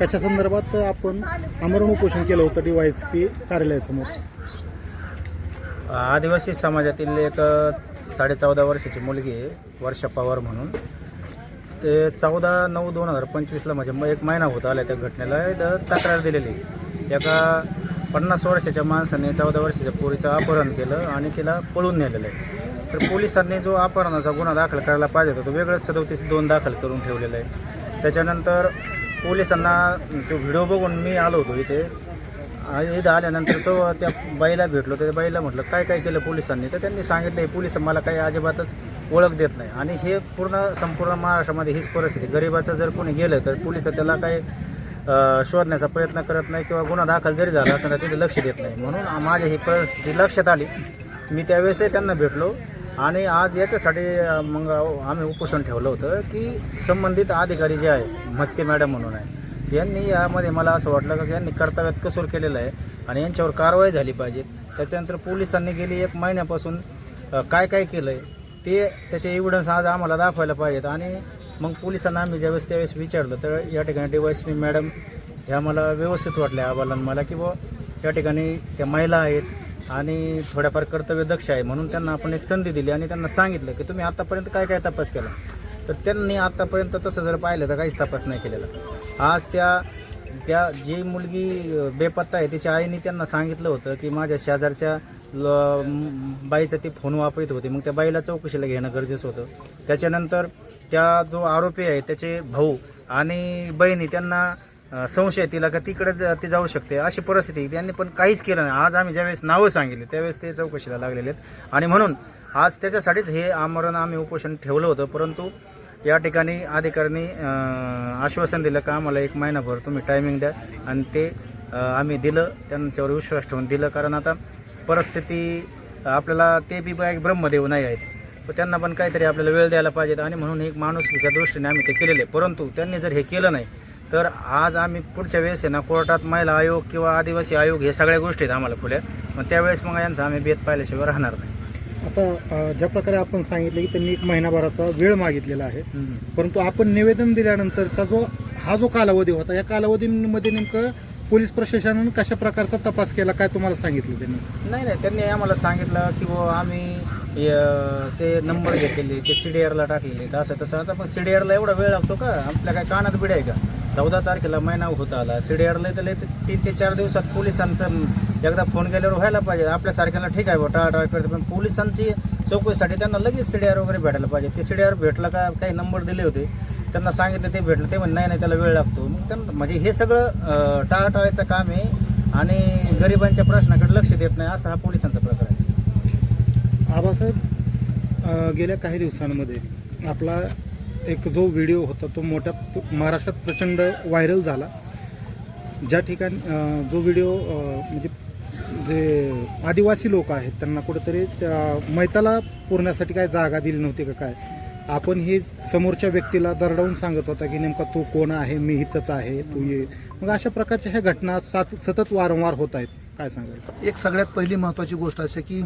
कशा संदर्भात आपण आमरण उपोषण केलं होतं डी वाय एस पी कार्यालयासमोर? आदिवासी समाजातील एक साडे चौदा वर्षाची मुलगी आहे वर्षा पवार म्हणून. ते चौदा नऊ दोन हजार पंचवीसला म्हणजे मग एक महिना होत आला त्या घटनेला. तक्रार दिलेली एका पन्नास वर्षाच्या माणसाने चौदा वर्षाच्या पोरीचं अपहरण केलं आणि तिला पळून नेलेलं आहे. तर पोलिसांनी जो अपहरणाचा गुन्हा दाखल करायला पाहिजे होता तो वेगळंच सदोतीस दोन दाखल करून ठेवलेला आहे. त्याच्यानंतर पोलिसांना तो व्हिडिओ बघून मी आलो होतो इथे. इथं आल्यानंतर तो त्या बाईला भेटलो त्या बाईला म्हटलं काय काय केलं पोलिसांनी? तर त्यांनी सांगितलं पोलीस मला काही अजिबातच ओळख देत नाही. आणि हे पूर्ण संपूर्ण महाराष्ट्रामध्ये हीच परिस्थिती गरिबाचं जर कोणी गेलं तर पोलीस त्याला काही शोधण्याचा प्रयत्न करत नाही किंवा गुन्हा दाखल जरी झाला असं तर तिथे लक्ष देत नाही. म्हणून माझ्या ही परिस्थिती लक्षात आली. मी त्यावेळेसही त्यांना भेटलो. आणि आज याच्यासाठी मग आम्ही उपोषण ठेवलं होतं की संबंधित अधिकारी जे आहेत म्हस्के मॅडम म्हणून आहे यांनी यामध्ये मला असं वाटलं का यांनी कर्तव्यात कसूर केलेलं आहे आणि यांच्यावर कारवाई झाली पाहिजे. त्याच्यानंतर पोलिसांनी गेली एक महिन्यापासून काय काय केलं आहे ते त्याचे एव्हिडन्स आज आम्हाला दाखवायला पाहिजेत. आणि मग पोलिसांना आम्ही ज्यावेळेस त्यावेळेस विचारलं तर या ठिकाणी डी पी मॅडम ह्या मला व्यवस्थित वाटल्या आबालांना मला की बुवा या ठिकाणी त्या महिला आहेत आणि थोड्याफार कर्तव्यदक्ष आहे म्हणून त्यांना आपण एक संधी दिली आणि त्यांना सांगितलं की तुम्ही आतापर्यंत काय काय तपास केला? तर त्यांनी आतापर्यंत तसं जर पाहिलं तर काहीच तपास नाही केलेला. आज त्या त्या जी मुलगी बेपत्ता आहे तिच्या आईने त्यांना सांगितलं होतं की माझ्या शेजारच्या ल- बाईचं ती फोन वापरत होती. मग त्या बाईला चौकशीला घेणं गरजेचं होतं. त्याच्यानंतर त्या जो आरोपी आहे त्याचे भाऊ आणि बहिणी त्यांना संशय तिला का तिकडे ते ती जाऊ शकते अशी परिस्थिती त्यांनी पण काहीच केलं नाही. आज आम्ही ज्यावेळेस नावं सांगितले त्यावेळेस ते चौकशीला लागलेले आहेत. आणि म्हणून आज त्याच्यासाठीच हे आमरण आम्ही उपोषण ठेवलं होतं परंतु या ठिकाणी अधिकाऱ्यांनी आश्वासन दिलं का आम्हाला एक महिनाभर तुम्ही टायमिंग द्या. आणि ते आम्ही दिलं त्यांच्यावर विश्वास ठेवून दिलं. कारण आता परिस्थिती आपल्याला ते बी एक ब्रह्मदेव नाही आहेत. त्यांना पण काहीतरी आपल्याला वेळ द्यायला पाहिजे. आणि म्हणून एक माणुसकीच्या दृष्टीने आम्ही ते केलेले. आहे. परंतु त्यांनी जर हे केलं नाही तर आज आम्ही पुढच्या वेळेस आहे ना कोर्टात महिला आयोग किंवा आदिवासी आयोग हे सगळ्या गोष्टी आहेत आम्हाला खुल्या. मग त्यावेळेस मग यांचा आम्ही बेत पाहिल्याशिवाय राहणार नाही. आता ज्या प्रकारे आपण सांगितलं की त्यांनी एक महिनाभराचा वेळ मागितलेला आहे परंतु आपण निवेदन दिल्यानंतरचा जो हा जो कालावधी होता या कालावधीमध्ये नेमकं पोलीस प्रशासनानं कशा प्रकारचा तपास केला काय तुम्हाला सांगितलं त्यांनी? नाही नाही त्यांनी आम्हाला सांगितलं की बुवा आम्ही ते नंबर घेतलेले ते सी डी आरला टाकलेले तर असं तसं. आता पण सी डी आरला एवढा वेळ लागतो का? आपल्या काय कानात बिड आहे का? चौदा तारखेला महिना होत आला. सी डी आरला तर तीन ते चार दिवसात पोलिसांचं एकदा फोन केल्यावर व्हायला पाहिजे. आपल्यासारख्याला ठीक आहे बा टाळाटाळ करते पण पोलिसांची चौकशीसाठी त्यांना लगेच सी डी आर वगैरे भेटायला पाहिजे. ते सी डी आर भेटलं का काही नंबर दिले होते. त्यांना सांगितलं ते भेटलं ते म्हणजे नाही नाही त्याला वेळ लागतो. मग त्यांना म्हणजे हे सगळं अं, टाळाटाळीचं काम आहे आणि गरिबांच्या प्रश्नाकडे लक्ष देत नाही असा हा पोलिसांचा प्रकार आहे. आबासाहेब गेल्या काही दिवसांमध्ये आपला एक जो व्हिडिओ होता तो मोठ्या महाराष्ट्रात प्रचंड व्हायरल झाला. ज्या ठिकाणी जो व्हिडिओ म्हणजे जे आदिवासी लोक आहेत त्यांना कुठेतरी त्या मैताला पुरण्यासाठी काय जागा दिली नव्हती का काय? आपण हे समोरच्या व्यक्तीला दरडावून सांगत होता की नेमका तू कोण आहे मी हितच आहे तू ये. मग अशा प्रकारच्या ह्या घटना सात सतत वारंवार होत आहेत. काय सांगाल? एक सगळ्यात पहिली महत्त्वाची गोष्ट अशी की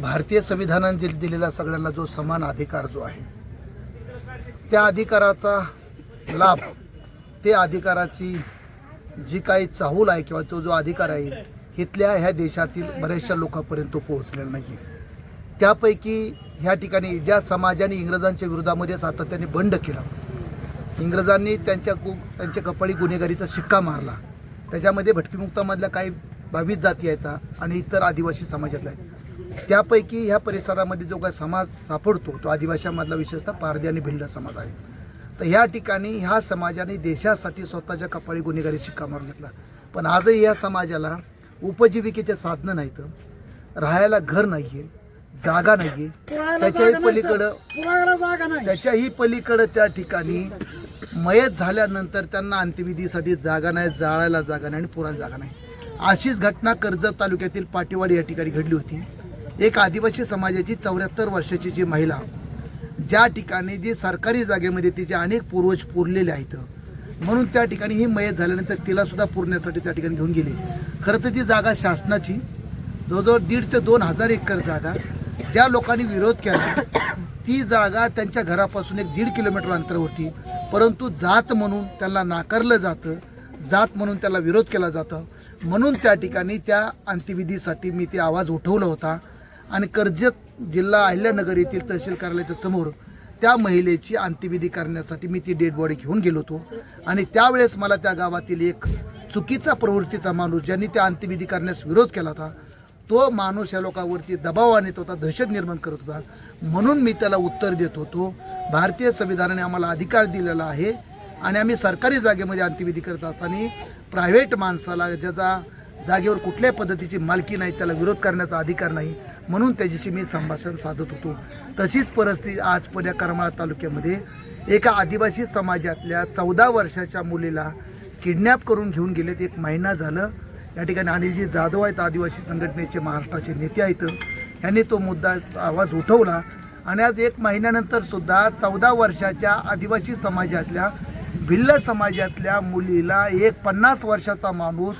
भारतीय संविधानाने दिलेला सगळ्यांना जो समान अधिकार जो आहे त्या अधिकाराचा लाभ ते अधिकाराची जी काही चाहूल आहे किंवा तो जो अधिकार आहे इथल्या ह्या देशातील बऱ्याचशा लोकांपर्यंत तो पोहोचलेला नाही त्यापैकी ह्या ठिकाणी ज्या समाजाने इंग्रजांच्या विरोधामध्ये सातत्याने बंड केला इंग्रजांनी त्यांच्या गु त्यांच्या कपाळी गुन्हेगारीचा शिक्का मारला त्याच्यामध्ये भटकीमुक्तामधल्या काही बावीस जाती आहेत आणि इतर आदिवासी समाजातल्या आहेत. त्यापैकी ह्या परिसरामध्ये जो काही समाज सापडतो तो आदिवासीमधला विशेषतः पारधी आणि भिल्ल समाज आहे. तर ह्या ठिकाणी ह्या समाजाने देशासाठी स्वतःच्या कपाळी गुन्हेगारी शिक्का मारून घेतला. पण आजही या समाजाला उपजीविकेचे साधनं नाहीत. राहायला घर नाहीये जागा नाहीये. त्याच्याही पलीकडं त्याच्याही पलीकडं त्या ठिकाणी मयत झाल्यानंतर त्यांना अंत्यविधीसाठी जागा नाही जाळायला जागा नाही आणि पुरायला जागा नाही. अशीच घटना कर्जत तालुक्यातील पाटेवाडी या ठिकाणी घडली होती. एक आदिवासी समाजाची चौऱ्याहत्तर वर्षाची जी महिला ज्या ठिकाणी जी सरकारी जागेमध्ये तिचे अनेक पूर्वज पुरलेले आहेत म्हणून त्या ठिकाणी ही मयत झाल्यानंतर तिला सुद्धा पुरण्यासाठी त्या ठिकाणी घेऊन गेली. खरं तर ती जागा शासनाची जवळजवळ दीड ते दोन हजार एकर जागा ज्या लोकांनी विरोध केला ती जागा त्यांच्या घरापासून एक दीड किलोमीटर अंतरावरती परंतु जात म्हणून त्यांना नाकारलं जातं जात म्हणून त्याला विरोध केला जातं म्हणून त्या ठिकाणी त्या अंत्यविधीसाठी मी ते आवाज उठवला होता. आणि कर्जत जिल्हा अहिल्यानगर येथील तहसील कार्यालयाच्या समोर त्या महिलेची अंत्यविधी करण्यासाठी मी ती डेड बॉडी घेऊन गेलो होतो. आणि त्यावेळेस मला त्या गावातील एक चुकीचा प्रवृत्तीचा माणूस ज्यांनी त्या अंत्यविधी करण्यास विरोध केला होता तो माणूस या लोकांवरती दबाव आणत होता दहशत निर्माण करत होता. म्हणून मी त्याला उत्तर देत होतो भारतीय संविधानाने आम्हाला अधिकार दिलेला आहे आणि आम्ही सरकारी जागेमध्ये अंत्यविधी करत असताना प्रायव्हेट माणसाला ज्याचा जागेवर कुठल्याही पद्धतीची मालकी नाही त्याला विरोध करण्याचा अधिकार नाही. म्हणून त्याच्याशी मी संभाषण साधत होतो. तशीच परिस्थिती आज पण या करमाळा तालुक्यामध्ये एका आदिवासी समाजातल्या चौदा वर्षाच्या मुलीला किडनॅप करून घेऊन गेलेत. एक महिना झालं. या ठिकाणी अनिलजी जाधव आहेत आदिवासी संघटनेचे महाराष्ट्राचे नेते आहेत. यांनी तो मुद्दा आवाज उठवला आणि आज एक महिन्यानंतर सुद्धा चौदा वर्षाच्या आदिवासी समाजातल्या भिल्ल समाजातल्या मुलीला एक पन्नास वर्षाचा माणूस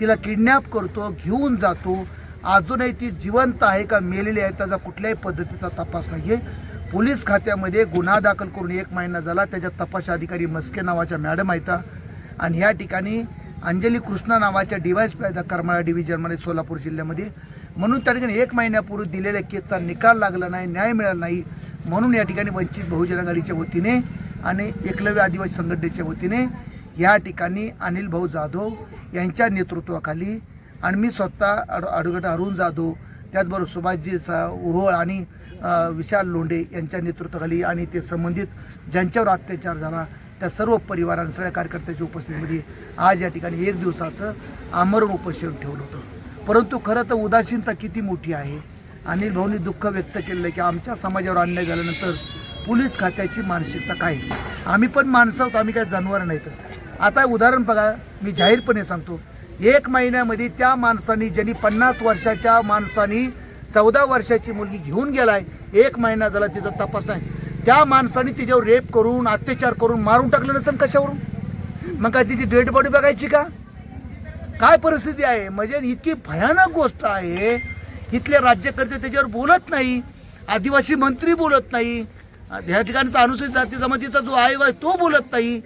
तिला किडनॅप करतो घेऊन जातो. अजूनही ती जिवंत आहे का मेलेली आहे त्याचा कुठल्याही पद्धतीचा तपास नाही आहे पोलीस खात्यामध्ये गुन्हा दाखल करून एक महिना झाला त्याच्या तपास अधिकारी मस्के नावाच्या मॅडम आहेत आणि ह्या ठिकाणी अंजली कृष्णा नावाच्या डिवाईस आहेत करमाळा डिव्हिजनमध्ये सोलापूर जिल्ह्यामध्ये. म्हणून त्या ठिकाणी एक महिन्यापूर्वी दिलेल्या केसचा निकाल लागला नाही न्याय मिळाला नाही. म्हणून या ठिकाणी वंचित बहुजन आघाडीच्या वतीने आणि एकलव्य आदिवासी संघटनेच्या वतीने या ठिकाणी अनिल भाऊ जाधव यांच्या नेतृत्वाखाली आणि मी स्वतः ॲडव्होकेट अरुण जाधव त्याचबरोबर सुभाषजी सा ओहोळ आणि विशाल लोंढे यांच्या नेतृत्वाखाली आणि ते संबंधित ज्यांच्यावर अत्याचार झाला त्या सर्व परिवारांना सगळ्या कार्यकर्त्याच्या उपस्थितीमध्ये आज या ठिकाणी एक दिवसाचं आमरण उपोषण ठेवलं होतं. परंतु खरं तर उदासीनता किती मोठी आहे. अनिल भाऊनी दुःख व्यक्त केलेलं आहे की आमच्या समाजावर अन्याय झाल्यानंतर पोलीस खात्याची मानसिकता काय? आहे? आम्ही पण माणसं आहोत आम्ही काय जनावर नाहीत. आता उदाहरण बघा मी जाहीरपणे सांगतो. एक महिन्यामध्ये त्या माणसानी ज्यांनी पन्नास वर्षाच्या माणसानी चौदा वर्षाची मुलगी घेऊन गेलाय एक महिना झाला तिचा तपास नाही. त्या माणसाने तिच्यावर रेप करून अत्याचार करून मारून टाकलं नसेल कशावरून? मग काय तिची डेड बॉडी बघायची का? काय परिस्थिती आहे? म्हणजे इतकी भयानक गोष्ट आहे. इथले राज्यकर्ते त्याच्यावर बोलत नाही. आदिवासी मंत्री बोलत नाही. या ठिकाणचा अनुसूचित जाती जमातीचा जो आयोग आहे तो बोलत नाही.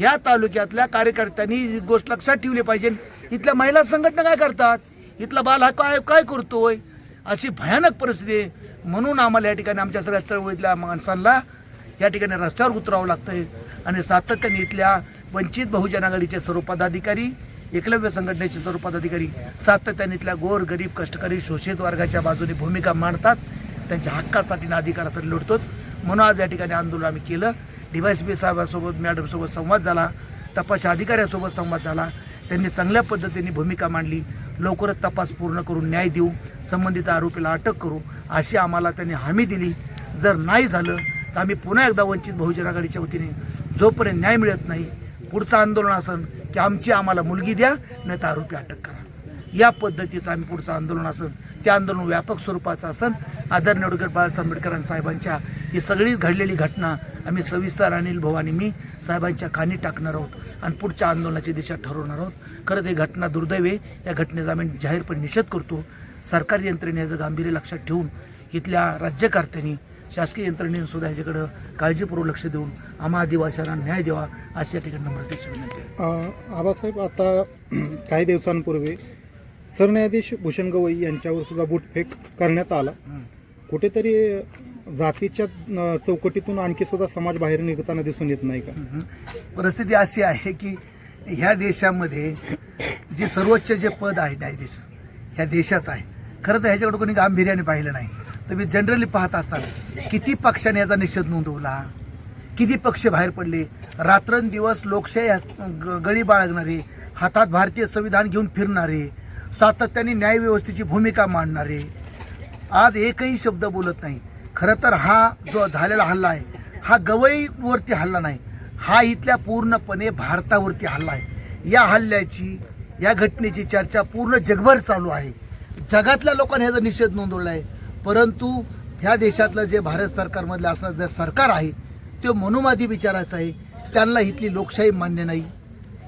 ह्या तालुक्यातल्या कार्यकर्त्यांनी ही गोष्ट लक्षात ठेवली पाहिजे. इथल्या महिला संघटना काय करतात? इथला बाल हा काय काय करतोय? अशी भयानक परिस्थिती आहे. म्हणून आम्हाला या ठिकाणी आमच्या सगळ्या चळवळीतल्या माणसांना या ठिकाणी रस्त्यावर उतरावं लागतंय. आणि सातत्याने इथल्या वंचित बहुजन आघाडीचे सर्व पदाधिकारी एकलव्य संघटनेचे सर्व पदाधिकारी सातत्याने इथल्या गोर गरीब कष्टकरी शोषित वर्गाच्या बाजूने भूमिका मांडतात. त्यांच्या हक्कासाठी आणि अधिकारासाठी लढतात. म्हणून आज या ठिकाणी आंदोलन आम्ही केलं. डीवायस बी साहेबासोबत मॅडमसोबत संवाद झाला तपास अधिकाऱ्यासोबत संवाद झाला. त्यांनी चांगल्या पद्धतीने भूमिका मांडली. लवकरच तपास पूर्ण करून न्याय देऊ संबंधित आरोपीला अटक करू अशी आम्हाला त्यांनी हमी दिली. जर नाही झालं तर आम्ही पुन्हा एकदा वंचित बहुजन आघाडीच्या वतीने जोपर्यंत न्याय मिळत नाही पुढचं आंदोलन असन की आमची आम्हाला मुलगी द्या नाही तर आरोपी अटक करा. या पद्धतीचं आम्ही पुढचं आंदोलन असन ते आंदोलन व्यापक स्वरूपाचं असन. आदरणीय डॉक्टर बाळासाहेब आंबेडकरांसाहेबांच्या ही सगळी घडलेली घटना आम्ही सविस्तर अनिल भाऊ आणि मी साहेबांच्या कानी टाकणार आहोत आणि पुढच्या आंदोलनाची दिशा ठरवणार आहोत. खरं ते घटना दुर्दैव या घटनेचा आम्ही जाहीरपणे निषेध करतो. सरकारी यंत्रणेचं गांभीर्य लक्षात ठेवून इथल्या राज्यकर्त्यांनी शासकीय यंत्रणेने सुद्धा ह्याच्याकडं काळजीपूर्वक लक्ष देऊन आम्हा आदिवासींना न्याय द्यावा अशी या ठिकाणी नम्रतेची विनंती आहे आबासाहेब आता काही दिवसांपूर्वी सरन्यायाधीश भूषण गवई यांच्यावर सुद्धा बुटफेक करण्यात आला. कुठेतरी जातीच्या चौकटीतून आणखी सुद्धा समाज बाहेर निघताना दिसून येत नाही का? परिस्थिती अशी आहे की ह्या देशामध्ये जे सर्वोच्च जे पद आहे न्यायाधीश ह्या देशाचं आहे. खरं तर ह्याच्याकडे कोणी गांभीर्याने पाहिलं नाही. तुम्ही जनरली पाहत असताना किती पक्षाने याचा निषेध नोंदवला? किती पक्ष बाहेर पडले? रात्रंदिवस लोकशाही ग- गळी बाळगणारे हातात भारतीय संविधान घेऊन फिरणारे सातत्याने न्यायव्यवस्थेची भूमिका मांडणारे आज एकही शब्द बोलत नाही. खरं तर हा जो झालेला हल्ला आहे हा गवईवरती हल्ला नाही हा इथल्या पूर्णपणे भारतावरती हल्ला आहे. या हल्ल्याची या घटनेची चर्चा पूर्ण जगभर चालू आहे. जगातल्या लोकांनी ह्याचा निषेध नोंदवला आहे परंतु ह्या देशातलं जे भारत सरकारमधलं असणारं जर सरकार आहे ते मनुवादी विचाराचं आहे. त्यांना इथली लोकशाही मान्य नाही.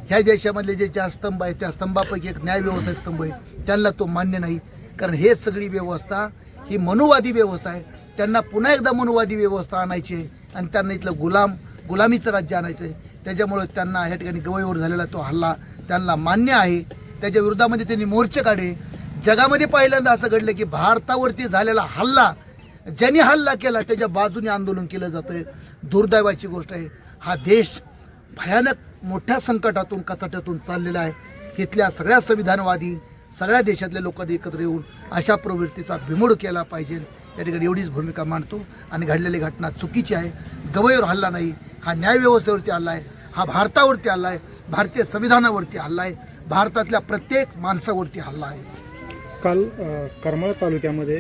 ह्या देशामधले जे चार स्तंभ आहेत त्या स्तंभापैकी एक न्यायव्यवस्था स्तंभ आहे. त्यांना तो मान्य नाही. कारण हे सगळी व्यवस्था ही मनुवादी व्यवस्था आहे. त्यांना पुन्हा एकदा मनुवादी व्यवस्था आणायची आहे आणि त्यांना इथलं गुलाम गुलामीचं राज्य आणायचं आहे. त्याच्यामुळं त्यांना ह्या ठिकाणी गवईवर झालेला तो हल्ला त्यांना मान्य आहे. त्याच्या विरोधामध्ये त्यांनी मोर्चे काढे जगामध्ये पहिल्यांदा असं घडलं की भारतावरती झालेला हल्ला ज्यांनी हल्ला केला त्याच्या बाजूने आंदोलन केलं जातंय. दुर्दैवाची गोष्ट आहे. हा देश भयानक मोठ्या संकटातून कचाट्यातून चाललेला आहे. इथल्या सगळ्या संविधानवादी सगळ्या देशातल्या लोकांनी एकत्र येऊन अशा प्रवृत्तीचा बिमोड केला पाहिजे. या ठिकाणी एवढीच भूमिका मांडतो. आणि घडलेली घटना चुकीची आहे. गवईवर हल्ला नाही. हा न्यायव्यवस्थेवरती हल्ला आहे. हा भारतावरती हल्ला आहे. भारतीय संविधानावरती हल्ला आहे. भारतातल्या प्रत्येक माणसावरती हल्ला आहे. काल करमाळा तालुक्यामध्ये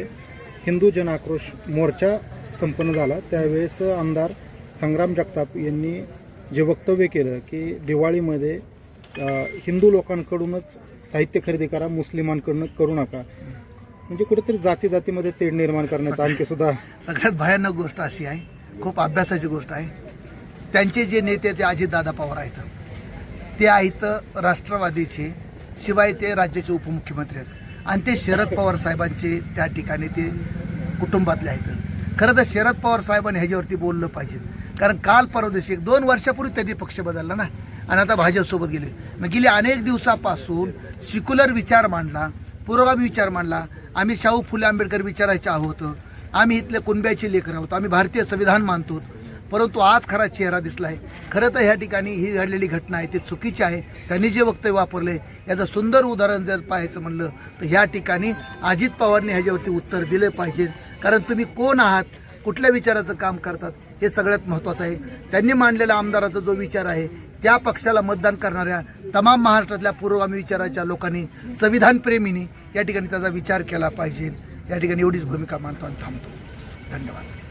हिंदू जन आक्रोश मोर्चा संपन्न झाला. त्यावेळेस आमदार संग्राम जगताप यांनी जे वक्तव्य केलं की दिवाळीमध्ये हिंदू लोकांकडूनच साहित्य खरेदी करा मुस्लिमांकडून करू नका. म्हणजे कुठेतरी जाती जातीमध्ये तेढ निर्माण करण्याचा आणखी सुद्धा सगळ्यात भयानक गोष्ट अशी आहे. खूप अभ्यासाची गोष्ट आहे. त्यांचे जे नेते ते अजितदादा पवार आहेत. ते आहेत राष्ट्रवादीचे शिवाय ते राज्याचे उपमुख्यमंत्री आहेत. आणि ते शरद पवार साहेबांचे त्या ठिकाणी ते कुटुंबातले आहेत. खरं तर शरद पवार साहेबांनी ह्याच्यावरती बोललं पाहिजे. कारण काल परवा दिवशी एक दोन वर्षापूर्वी त्यांनी पक्ष बदलला ना. आणि आता भाजपसोबत गेले. मग गेली अनेक दिवसापासून सिक्युलर विचार मांडला पुरोगामी विचार मांडला. आम्ही शाहू फुले आंबेडकर विचारायचे आहोत. आम्ही इथले कुणब्याचे लेकर आहोत. आम्ही भारतीय संविधान मानतो. परंतु आज खरा चेहरा दिसलाय खरं तर ह्या ठिकाणी ही घडलेली घटना आहे. ती चुकीची आहे. त्यांनी जे वक्तव्य वापरले याचं सुंदर उदाहरण जर पाहायचं म्हणलं तर ह्या ठिकाणी अजित पवारने ह्याच्यावरती उत्तर दिलं पाहिजे. कारण तुम्ही कोण आहात? कुठल्या विचाराचं काम करतात? हे सगळ्यात महत्त्वाचं आहे. त्यांनी मांडलेला आमदाराचा जो विचार आहे त्या पक्षाला मतदान करणाऱ्या तमाम महाराष्ट्रातल्या पुरोगामी विचाराच्या लोकांनी संविधानप्रेमींनी या ठिकाणी त्याचा विचार केला पाहिजे. या ठिकाणी एवढीच भूमिका मानतो आणि थांबतो. धन्यवाद.